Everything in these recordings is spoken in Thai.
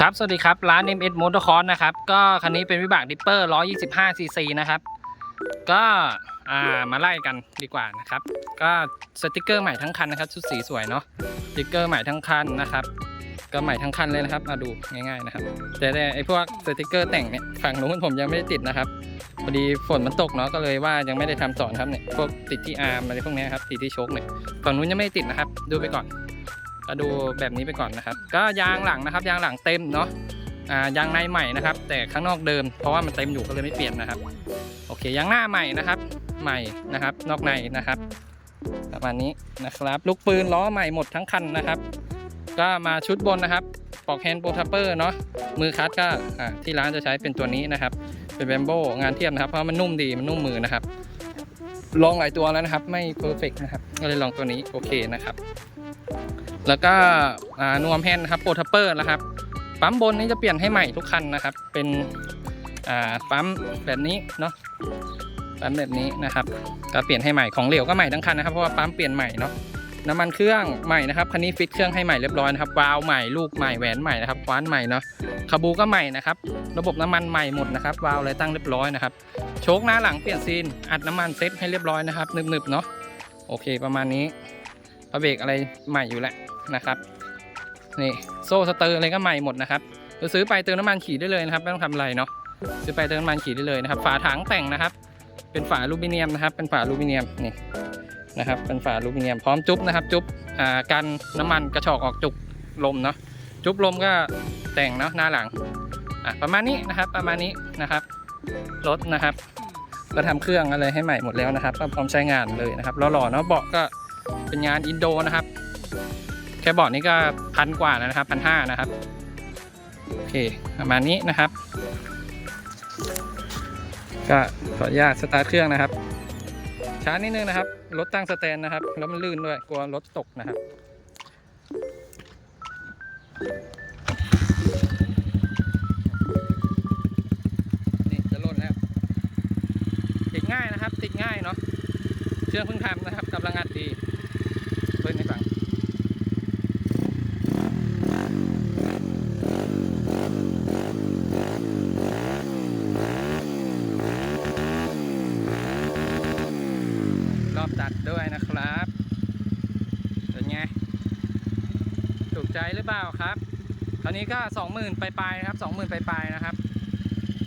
ครับ สวัสดีครับ ร้าน MS Motorcross นะครับ ก็คันนี้เป็นวิบากดิปเปอร์ 125 cc นะครับ ก็อ่ามาไล่กันดีกว่านะครับ ก็สติกเกอร์ใหม่ทั้งคันนะครับ ชุดสีสวยเนาะ สติกเกอร์ใหม่ทั้งคันนะครับ ก็ใหม่ทั้งคันเลยนะครับมาดูง่ายๆนะครับ แต่ไอพวกสติกเกอร์แต่งเนี่ยฝั่งนู้นผมยังไม่ได้ติดนะครับ พอดีฝนมันตกเนาะ ก็เลยว่ายังไม่ได้ทำสอนครับเนี่ย พวกติดที่อาร์มอะไรพวกนี้ครับ ติดที่โชคเนี่ย ฝั่งนู้นยังไม่ได้ติดนะครับ ดูไปก่อน ก็ดูแบบนี้ไปก่อนนะครับ ก็ยางหลังนะครับ ยางหลังเต็มเนาะอ่ายางในใหม่นะครับ แต่ข้างนอกเดิมเพราะว่ามันเต็มอยู่ก็เลยไม่เปลี่ยนนะครับ โอเคยางหน้าใหม่นะครับ ใหม่นะครับ นอกในนะครับประมาณนี้นะครับลูกปืนล้อใหม่หมดทั้งคันนะครับ ก็มาชุดบนนะครับปอกแฮนด์โปรทัปเปอร์เนาะมือคัดก็ที่ร้านจะใช้เป็นตัวนี้นะครับ เป็นแบมโบงานเทียมนะครับ เพราะมันนุ่มดีมันนุ่มมือนะครับ ลองหลายตัวแล้วนะครับ ไม่เพอร์เฟกนะครับ ก็เลยลองตัวนี้โอเคนะครับ แล้วก็นวมแฮนด์นะครับโปรทัปเปอร์นะครับ ปั๊มบนนี้จะเปลี่ยนให้ใหม่ทุกคันนะครับ เป็นปั๊มแบบนี้เนาะปั๊มแบบนี้นะครับก็เปลี่ยนให้ใหม่ของเหลวก็ใหม่ทั้งคันนะครับเพราะว่าปั๊มเปลี่ยนใหม่เนาะน้ำมันเครื่องใหม่นะครับคันนี้ฟิตเครื่องให้ใหม่เรียบร้อยนะครับวาล์วใหม่ลูกใหม่แหวนใหม่นะครับคว้านใหม่เนาะคาบูก็ใหม่นะครับระบบน้ำมันใหม่หมดนะครับวาล์วอะไรตั้งเรียบร้อยนะครับโชคหน้าหลังเปลี่ยนซีนอัดน้ำมันเซ็ตให้เรียบร้อยนะครับหนึบๆเนาะโอเคประมาณนี้ ระเบรกอะไรใหม่อยู่แล้วนะครับนี่โซ่สเตอร์อะไรก็ใหม่หมดนะครับจะซื้อไปเติมน้ำมันขี่ได้เลยนะครับไม่ต้องทำอะไรเนาะซื้อไปเติมน้ำมันขี่ได้เลยนะครับ ฝาถังแต่งนะครับ เป็นฝาลูมิเนียมนะครับ เป็นฝาลูมิเนียมนี่นะครับ เป็นฝาลูมิเนียมพร้อมจุ๊บนะครับ จุ๊บอ่ากันน้ำมันกระชอกออกจุกลมเนาะจุ๊บลมก็แต่งเนาะหน้าหลังอะประมาณนี้นะครับ ประมาณนี้นะครับรถนะครับก็ทำเครื่องอะไรให้ใหม่หมดแล้วนะครับก็พร้อมใช้งานเลยนะครับหล่อๆเนาะเบาะก็ เป็นงานอินโดนะครับ แค่เบาะนี้ก็พันกว่าแล้วนะครับพันห้านะครับ โอเคประมาณนี้นะครับ ก็ขออนุญาตสตาร์ทเครื่องนะครับ ช้านิดนึงนะครับ รถตั้งสแตนนะครับ แล้วมันลื่นด้วยกลัวรถตกนะครับนี่จะล่นแล้วติดง่ายนะครับ ติดง่ายเนาะเครื่องเพิ่งทำนะครับกำลังอัดดีเพิ่งให้ฟัง ร อบตัดด้วยนะครับ เป็นไง ถูกใจหรือเปล่าครับคราวนี้ก็20,000ปลายๆครับ20,000ปลายๆนะครับ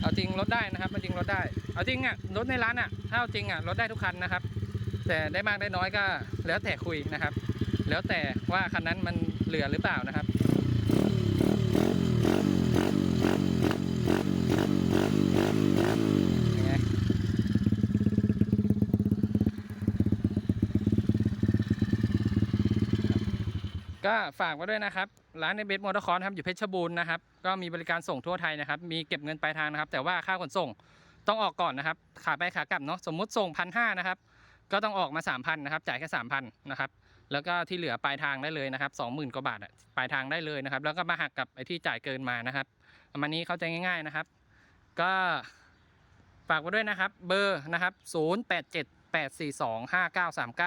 เอาจริงลดได้นะครับเอาจริงลดได้ เอาจริงอะรถในร้านอะถ้าเอาจริงอะลดได้ทุกคันนะครับ แต่ได้มากได้น้อยก็แล้วแต่คุยนะครับ แล้วแต่ว่าคันนั้นมันเหลือหรือเปล่านะครับ ยังไง ก็ฝากไว้ด้วยนะครับ ร้านในเบสมอเตอร์คอร์ครับอยู่เพชรบูรณ์นะครับ ก็มีบริการส่งทั่วไทยนะครับ มีเก็บเงินปลายทางนะครับ แต่ว่าค่าขนส่งต้องออกก่อนนะครับ ขาไปขากลับเนาะสมมุติส่งพันห้านะครับ ก็ต้องออกมา3,000นะครับ จ่ายแค่3,000นะครับ แล้วก็ที่เหลือปลายทางได้เลยนะครับ20,000กว่าบาทอะปลายทางได้เลยนะครับ แล้วก็มาหักกับไอ้ที่จ่ายเกินมานะครับประมาณนี้เข้าใจง่ายๆนะครับ ก็ฝากไว้ด้วยนะครับ เบอร์นะครับ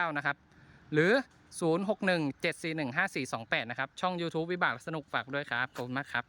0878425939 นะครับ หรือ 0617415428 นะครับ ช่อง YouTube วิบากสนุกฝากด้วยครับขอบคุณมากครับ